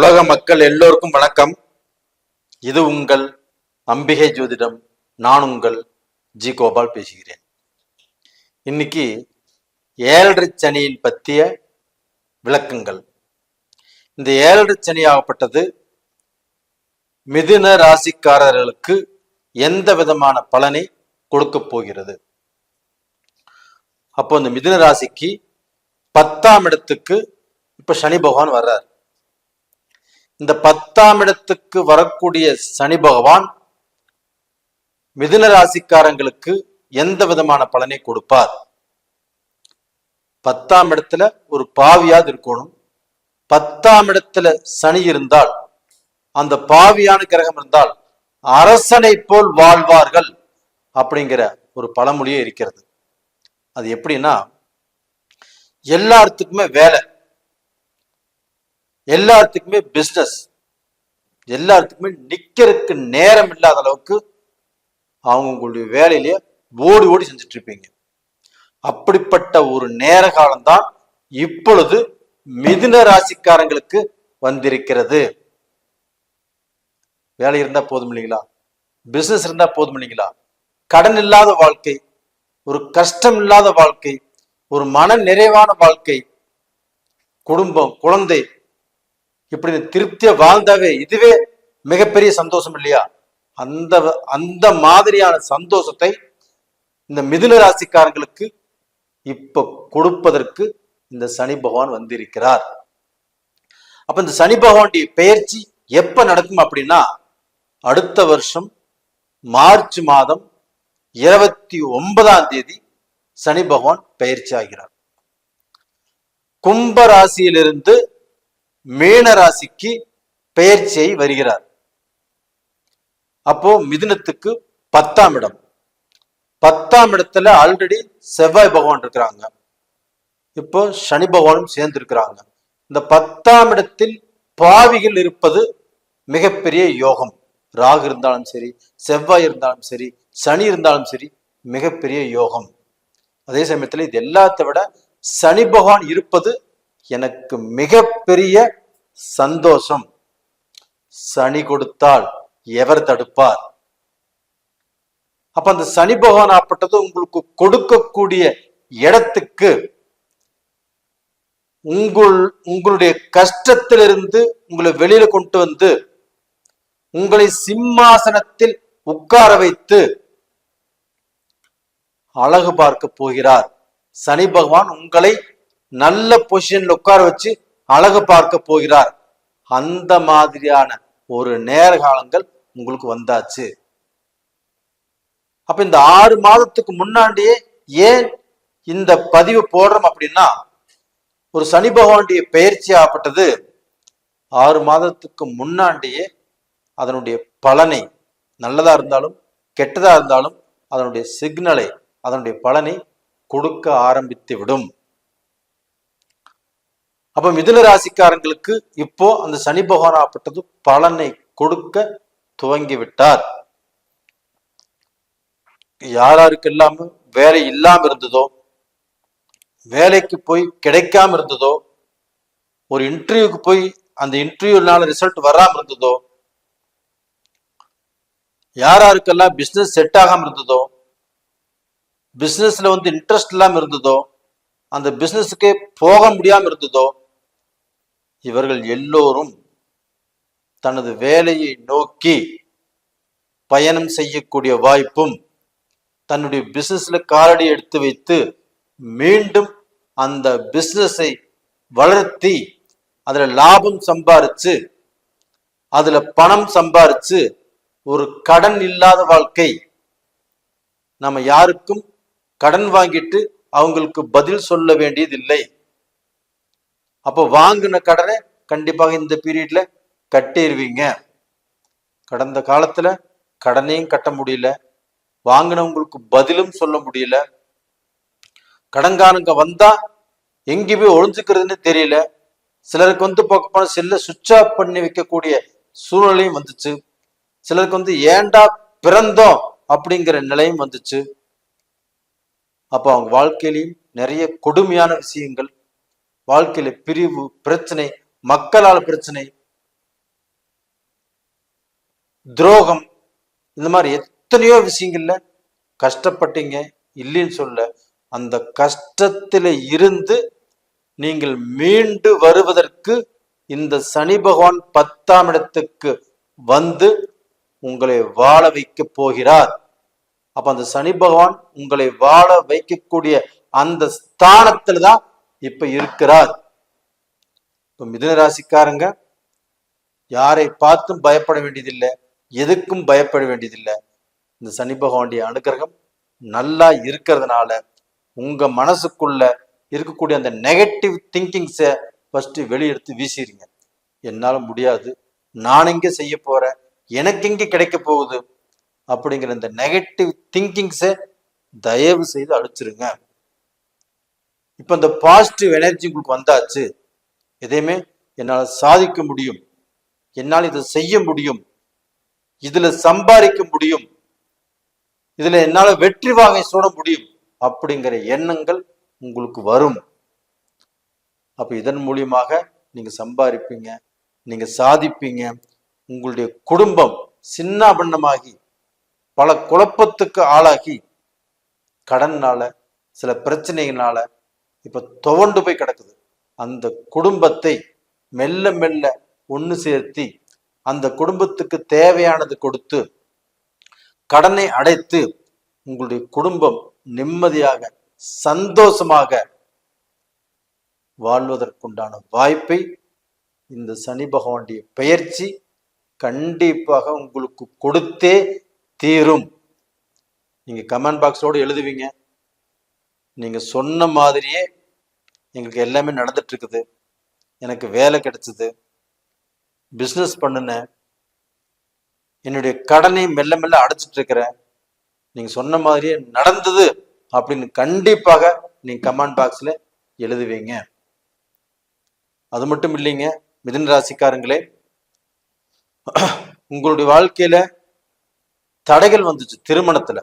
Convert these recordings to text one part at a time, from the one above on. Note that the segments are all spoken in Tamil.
உலக மக்கள் எல்லோருக்கும் வணக்கம். இது உங்கள் அம்பிகை ஜோதிடம். நான் உங்கள் ஜி கோபால் பேசுகிறேன். இன்னைக்கு ஏழரை சனியின் பற்றிய விளக்கங்கள். இந்த ஏழரை சனி ஆகப்பட்டது மிதுன ராசிக்காரர்களுக்கு எந்த விதமான பலனை கொடுக்க போகிறது? அப்போ இந்த மிதுன ராசிக்கு பத்தாம் இடத்துக்கு இப்ப சனி பகவான் வர்றார். இந்த பத்தாம் இடத்துக்கு வரக்கூடிய சனி பகவான் மிதுன ராசிக்காரங்களுக்கு எந்த விதமான பலனை கொடுப்பார்? பத்தாம் இடத்துல ஒரு பாவியாவது இருக்கணும். பத்தாம் இடத்துல சனி இருந்தால் அந்த பாவியான கிரகம் இருந்தால் அரசனை போல் வாழ்வார்கள் அப்படிங்கிற ஒரு பழமொழியே இருக்கிறது. அது எப்படின்னா எல்லாத்துக்குமே வேலை. எல்லாத்துக்குமே பிஸ்னஸ் எல்லாத்துக்குமே நிக்கிறதுக்கு நேரம் இல்லாத அளவுக்கு அவங்க உங்களுடைய வேலையிலேயே ஓடி ஓடி செஞ்சுட்டு இருப்பீங்க அப்படிப்பட்ட ஒரு நேர காலம்தான் இப்பொழுது மிதுன ராசிக்காரங்களுக்கு வந்திருக்கிறது. வேலை இருந்தா போதும் இல்லைங்களா? பிசினஸ் இருந்தா போதும் இல்லைங்களா? கடன் இல்லாத வாழ்க்கை ஒரு கஷ்டம் இல்லாத வாழ்க்கை ஒரு மன நிறைவான வாழ்க்கை குடும்பம் குழந்தை இப்படி திருப்தியை வாழ்ந்தாவே இதுவே மிகப்பெரிய சந்தோஷம் இல்லையா? அந்த அந்த மாதிரியான சந்தோஷத்தை இந்த மிதுன ராசிக்காரங்களுக்கு இப்ப கொடுப்பதற்கு இந்த சனி பகவான் வந்திருக்கிறார். அப்ப இந்த சனி பகவானுடைய பெயர்ச்சி எப்ப நடக்கும் அப்படின்னா அடுத்த வருஷம் மார்ச் மாதம் இருபத்தி ஒன்பதாம் தேதி சனி பகவான் பெயர்ச்சி ஆகிறார். கும்ப ராசியிலிருந்து மீனராசிக்கு பெயர்ச்சியை வருகிறார். அப்போ மிதுனத்துக்கு பத்தாம் இடம். பத்தாம் இடத்துல ஆல்ரெடி செவ்வாய் பகவான் இருக்கிறாங்க. இப்போ சனி பகவானும் சேர்ந்து இருக்கிறாங்க இந்த பத்தாம் இடத்தில் பாவிகள் இருப்பது மிகப்பெரிய யோகம். ராகு இருந்தாலும் சரி செவ்வாய் இருந்தாலும் சரி சனி இருந்தாலும் சரி மிகப்பெரிய யோகம். அதே சமயத்துல இது எல்லாத்தை விட சனி பகவான் இருப்பது எனக்கு மிகப்பெரிய சந்தோஷம். சனி கொடுத்தால் எவர் தடுப்பார்? அப்ப அந்த சனி பகவான் ஆப்பட்டது உங்களுக்கு கொடுக்கக்கூடிய இடத்துக்கு உங்கள் உங்களுடைய கஷ்டத்திலிருந்து உங்களை வெளியில கொண்டு வந்து உங்களை சிம்மாசனத்தில் உட்கார வைத்து அழகு பார்க்க போகிறார். சனி பகவான் உங்களை நல்ல பொசிஷன்ல உட்கார வச்சு அழகு பார்க்க போகிறார். அந்த மாதிரியான ஒரு நேர காலங்கள் உங்களுக்கு வந்தாச்சு. அப்ப இந்த ஆறு மாதத்துக்கு முன்னாடியே ஏன் இந்த பதிவு போடுறோம் அப்படின்னா ஒரு சனி பகவானுடைய பயிற்சி ஆகப்பட்டது. ஆறு மாதத்துக்கு முன்னாடியே அதனுடைய பலனை நல்லதா இருந்தாலும் கெட்டதா இருந்தாலும் அதனுடைய சிக்னலை அதனுடைய பலனை கொடுக்க ஆரம்பித்து விடும். அப்ப மிதுன ராசிக்காரங்களுக்கு இப்போ அந்த சனி பகவான் ஆகப்பட்டது பலனை கொடுக்க துவங்கி விட்டார் யாராருக்கெல்லாம் வேலை இல்லாம இருந்ததோ வேலைக்கு போய் கிடைக்காம இருந்ததோ ஒரு இன்டர்வியூக்கு போய் அந்த இன்டர்வியூனால ரிசல்ட் வராம இருந்ததோ யாராருக்கெல்லாம் பிசினஸ் செட் ஆகாம இருந்ததோ பிசினஸ்ல வந்து இன்ட்ரெஸ்ட் இல்லாம இருந்ததோ அந்த பிசினஸுக்கே போக முடியாம இருந்ததோ இவர்கள் எல்லோரும் தனது வேலையை நோக்கி பயணம் செய்யக்கூடிய வாய்ப்பும் தன்னுடைய பிசினஸ்ல காலடி எடுத்து வைத்து மீண்டும் அந்த பிசினஸை வளர்த்தி அதுல லாபம் சம்பாரிச்சு அதுல பணம் சம்பாரிச்சு ஒரு கடன் இல்லாத வாழ்க்கை நம்ம யாருக்கும் கடன் வாங்கிட்டு அவங்களுக்கு பதில் சொல்ல வேண்டியதில்லை. அப்போ வாங்கின கடனை கண்டிப்பாக இந்த பீரியட்ல கட்டிடுவீங்க கடந்த காலத்துல கடனையும் கட்ட முடியல. வாங்கினவங்களுக்கு பதிலும் சொல்ல முடியல. கடன்காரங்க வந்தா எங்கேயுமே ஒழிஞ்சுக்கிறதுன்னு தெரியல. சிலருக்கு வந்து பார்க்க போனா செல்ல சுவிட்ச் ஆஃப் பண்ணி வைக்கக்கூடிய சூழ்நிலையும் வந்துச்சு. சிலருக்கு வந்து ஏண்டா பிறந்தோம் அப்படிங்கிற நிலையும் வந்துச்சு. அப்போ அவங்க வாழ்க்கையிலையும் நிறைய கொடுமையான விஷயங்கள் வாழ்க்கையில பிரிவு பிரச்சனை மக்களால் பிரச்சனை துரோகம் இந்த மாதிரி எத்தனையோ விஷயங்கள்ல கஷ்டப்பட்டீங்க இல்லைன்னு சொல்ல அந்த கஷ்டத்துல இருந்து நீங்கள் மீண்டு வருவதற்கு இந்த சனி பகவான் பத்தாம் இடத்துக்கு வந்து உங்களை வாழ வைக்க போகிறார். அப்ப அந்த சனி பகவான் உங்களை வாழ வைக்கக்கூடிய அந்த ஸ்தானத்துல தான் இப்ப இருக்கிறார். இப்ப மிதுன ராசிக்காரங்க யாரை பார்த்தும் பயப்பட வேண்டியதில்லை எதுக்கும் பயப்பட வேண்டியதில்லை. இந்த சனி பகவானுடைய அனுகிரகம் நல்லா இருக்கிறதுனால உங்க மனசுக்குள்ள இருக்கக்கூடிய அந்த நெகட்டிவ் திங்கிங்ஸை ஃபர்ஸ்ட் வெளியெடுத்து வீசிடுங்க. என்னால முடியாது. நான் இங்கே செய்ய போறேன்? எனக்கு எங்க கிடைக்க போகுது? அப்படிங்கிற இந்த நெகட்டிவ் திங்கிங்ஸை தயவு செய்து அழிச்சிருங்க. இப்ப இந்த பாசிட்டிவ் எனர்ஜி உங்களுக்கு வந்தாச்சு எதையுமே என்னால் சாதிக்க முடியும் என்னால் இதை செய்ய முடியும் இதுல சம்பாதிக்க முடியும் இதுல என்னால வெற்றி வாகை சூட முடியும் அப்படிங்கிற எண்ணங்கள் உங்களுக்கு வரும். அப்போ இதன் மூலியமாக நீங்க சம்பாதிப்பீங்க நீங்க சாதிப்பீங்க உங்களுடைய குடும்பம் சின்னாபண்ணமாகி பல குழப்பத்துக்கு ஆளாகி கடன்னால சில பிரச்சனைகளால இப்போ துவண்டு போய் கிடக்குது. அந்த குடும்பத்தை மெல்ல மெல்ல ஒன்று சேர்த்தி அந்த குடும்பத்துக்கு தேவையானது கொடுத்து கடனை அடைத்து உங்களுடைய குடும்பம் நிம்மதியாக சந்தோஷமாக வாழ்வதற்குண்டான வாய்ப்பை இந்த சனி பகவானுடைய பெயர்ச்சி கண்டிப்பாக உங்களுக்கு கொடுத்தே தீரும். நீங்க கமெண்ட் பாக்ஸோடு எழுதுவீங்க. நீங்கள் சொன்ன மாதிரியே எங்களுக்கு எல்லாமே நடந்துட்டுருக்குது. எனக்கு வேலை கிடைச்சிது. பிஸ்னஸ் பண்ணினேன் என்னுடைய கடனை மெல்ல மெல்ல அடைச்சிட்டு இருக்கிறேன் சொன்ன மாதிரியே நடந்தது அப்படின்னு கண்டிப்பாக நீங்கள் கமெண்ட் பாக்ஸில் எழுதுவீங்க. அது மட்டும் இல்லைங்க மிதன் ராசிக்காரங்களே உங்களுடைய வாழ்க்கையில தடைகள் வந்துச்சு திருமணத்துல.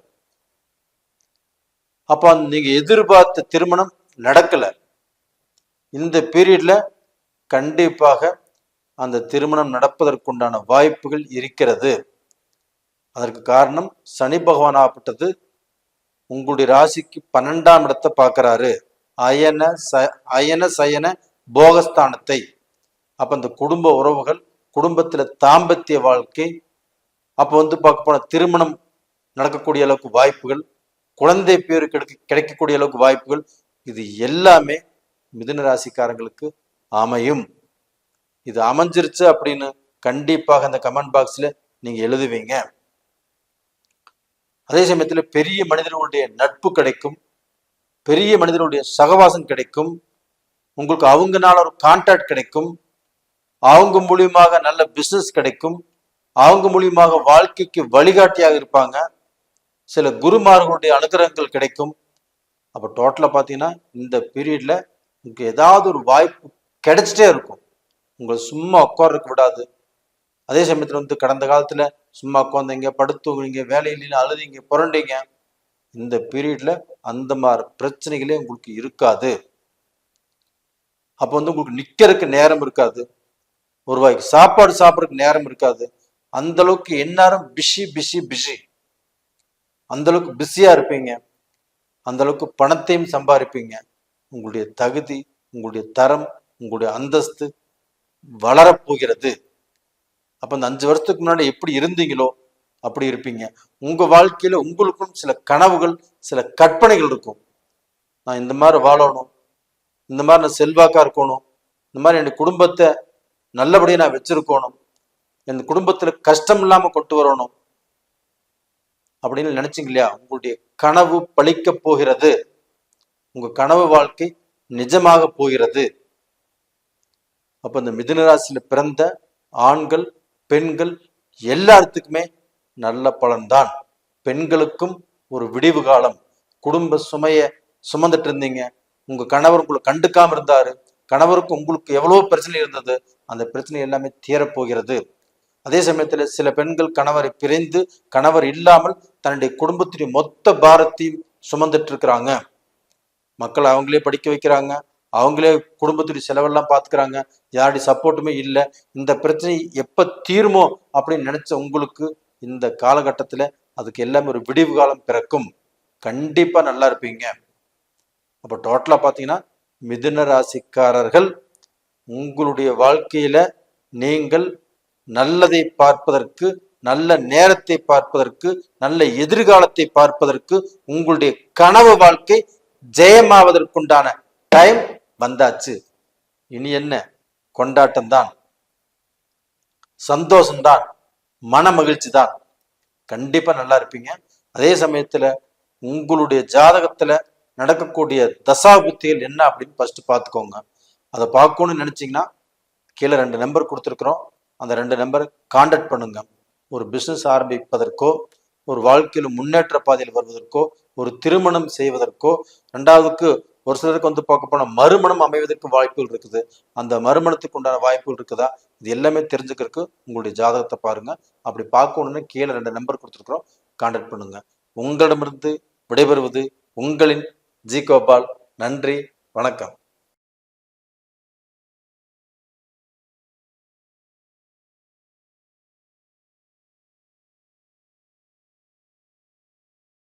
அப்ப நீங்க எதிர்பார்த்த திருமணம் நடக்கல. இந்த பீரியட்ல கண்டிப்பாக அந்த திருமணம் நடப்பதற்குண்டான வாய்ப்புகள் இருக்கிறது. அதற்கு காரணம் சனி பகவானாகப்பட்டது உங்களுடைய ராசிக்கு பன்னெண்டாம் இடத்தை பார்க்கறாரு. அயன ச அயன சயன போகஸ்தானத்தை. அப்ப இந்த குடும்ப உறவுகள் குடும்பத்துல தாம்பத்திய வாழ்க்கை அப்போ வந்து பார்க்க போன திருமணம் நடக்கக்கூடிய அளவுக்கு வாய்ப்புகள் குழந்தை பேர் கிடைக்க கிடைக்கக்கூடிய அளவுக்கு வாய்ப்புகள் இது எல்லாமே மிதுன ராசிக்காரங்களுக்கு அமையும். இது அமைஞ்சிருச்சு அப்படின்னு கண்டிப்பாக அந்த கமெண்ட் பாக்ஸ்ல நீங்க எழுதுவீங்க. அதே சமயத்துல பெரிய மனிதர்களுடைய நட்பு கிடைக்கும். பெரிய மனிதர்களுடைய சகவாசம் கிடைக்கும். உங்களுக்கு அவங்கனால ஒரு கான்டாக்ட் கிடைக்கும். அவங்க மூலியமாக நல்ல பிசினஸ் கிடைக்கும். அவங்க மூலியமாக வாழ்க்கைக்கு வழிகாட்டியாக இருப்பாங்க. சில குருமார்களுடைய அனுகிரகங்கள் கிடைக்கும். அப்போ டோட்டலாக பார்த்தீங்கன்னா இந்த பீரியட்ல உங்களுக்கு ஏதாவது ஒரு வாய்ப்பு கிடைச்சிட்டே இருக்கும். உங்களை சும்மா உட்கார்றதுக்கு விடாது. அதே சமயத்தில் வந்து கடந்த காலத்துல சும்மா உட்காந்தீங்க படுத்துவீங்க வேலை இல்லைன்னு அழுதிங்க புரண்டீங்க. இந்த பீரியட்ல அந்த மாதிரி பிரச்சனைகளே உங்களுக்கு இருக்காது. அப்போ வந்து உங்களுக்கு நிக்கிறதுக்கு நேரம் இருக்காது. ஒரு வாய்க்கு சாப்பாடு சாப்பிட்றதுக்கு நேரம் இருக்காது. அந்த அளவுக்கு எந்நேரம் பிஸி பிஸி பிஸி அந்த அளவுக்கு பிஸியா இருப்பீங்க. அந்த அளவுக்கு பணத்தையும் சம்பாதிப்பீங்க உங்களுடைய தகுதி உங்களுடைய தரம் உங்களுடைய அந்தஸ்து வளரப்போகிறது. அப்ப அந்த அஞ்சு வருஷத்துக்கு முன்னாடி எப்படி இருந்தீங்களோ அப்படி இருப்பீங்க. உங்க வாழ்க்கையில உங்களுக்கும் சில கனவுகள் சில கற்பனைகள் இருக்கும். நான் இந்த மாதிரி வாழணும் இந்த மாதிரி நான் செல்வாக்கா இருக்கணும் இந்த மாதிரி என் குடும்பத்தை நல்லபடியாக நான் வச்சிருக்கணும் என் குடும்பத்துல கஷ்டம் இல்லாம கொண்டு வரணும் அப்படின்னு நினைச்சீங்க இல்லையா? உங்களுடைய கனவு பழிக்க போகிறது. உங்க கனவு வாழ்க்கை நிஜமாக போகிறது. அப்ப இந்த மிதுனராசியில பிறந்த ஆண்கள் பெண்கள் எல்லாத்துக்குமே நல்ல பலன்தான். பெண்களுக்கும் ஒரு விடிவு காலம். குடும்ப சுமைய சுமந்துட்டு இருந்தீங்க. உங்க கணவர் உங்களை கண்டுக்காம இருந்தாரு. கணவருக்கு உங்களுக்கு எவ்வளவு பிரச்சனை இருந்தது. அந்த பிரச்சனை எல்லாமே தீரப்போகிறது. அதே சமயத்தில் சில பெண்கள் கணவரை பிரிந்து கணவர் இல்லாமல் தன்னுடைய குடும்பத்துடைய மொத்த பாரத்தையும் சுமந்துட்டு இருக்கிறாங்க. மக்கள் அவங்களே படிக்க வைக்கிறாங்க. அவங்களே குடும்பத்துடைய செலவெல்லாம் பார்த்துக்கிறாங்க யாருடைய சப்போர்ட்டுமே இல்லை. இந்த பிரச்சனை எப்போ தீருமோ அப்படின்னு நினைச்ச உங்களுக்கு இந்த காலகட்டத்தில் அதுக்கு எல்லாமே ஒரு விடிவு காலம் பிறக்கும். கண்டிப்பாக நல்லா இருப்பீங்க. அப்போ டோட்டலாக பார்த்தீங்கன்னா மிதுன ராசிக்காரர்கள் உங்களுடைய வாழ்க்கையில் நீங்கள் நல்லதை பார்ப்பதற்கு நல்ல நேரத்தை பார்ப்பதற்கு நல்ல எதிர்காலத்தை பார்ப்பதற்கு உங்களுடைய கனவு வாழ்க்கை ஜெயமாவதற்குண்டான டைம் வந்தாச்சு. இனி என்ன? கொண்டாட்டம் தான் சந்தோஷம்தான். மன மகிழ்ச்சி தான் கண்டிப்பா நல்லா இருப்பீங்க. அதே சமயத்துல உங்களுடைய ஜாதகத்துல நடக்கக்கூடிய தசா புத்திகள் என்ன அப்படின்னு ஃபர்ஸ்ட் பார்த்துக்கோங்க. அதை பார்க்கணும்னு நினைச்சீங்கன்னா கீழே ரெண்டு நம்பர் கொடுத்துருக்குறோம். அந்த ரெண்டு நம்பரை காண்டாக்ட் பண்ணுங்க. ஒரு பிஸ்னஸ் ஆரம்பிப்பதற்கோ ஒரு வாழ்க்கையில் முன்னேற்ற பாதையில் வருவதற்கோ ஒரு திருமணம் செய்வதற்கோ ரெண்டாவதுக்கு ஒரு சிலருக்கு வந்து பார்க்க போனால் மறுமணம் அமைவதற்கு வாய்ப்புகள் இருக்குது. அந்த மறுமணத்துக்கு உண்டான வாய்ப்புகள் இருக்குதா? இது எல்லாமே தெரிஞ்சுக்கிறதுக்கு உங்களுடைய ஜாதகத்தை பாருங்க. அப்படி பார்க்கணுன்னு கீழே ரெண்டு நம்பர் கொடுத்துருக்குறோம். கான்டாக்ட் பண்ணுங்க. உங்களிடமிருந்து விடைபெறுவது உங்களின் ஜி கோபால். நன்றி. வணக்கம்.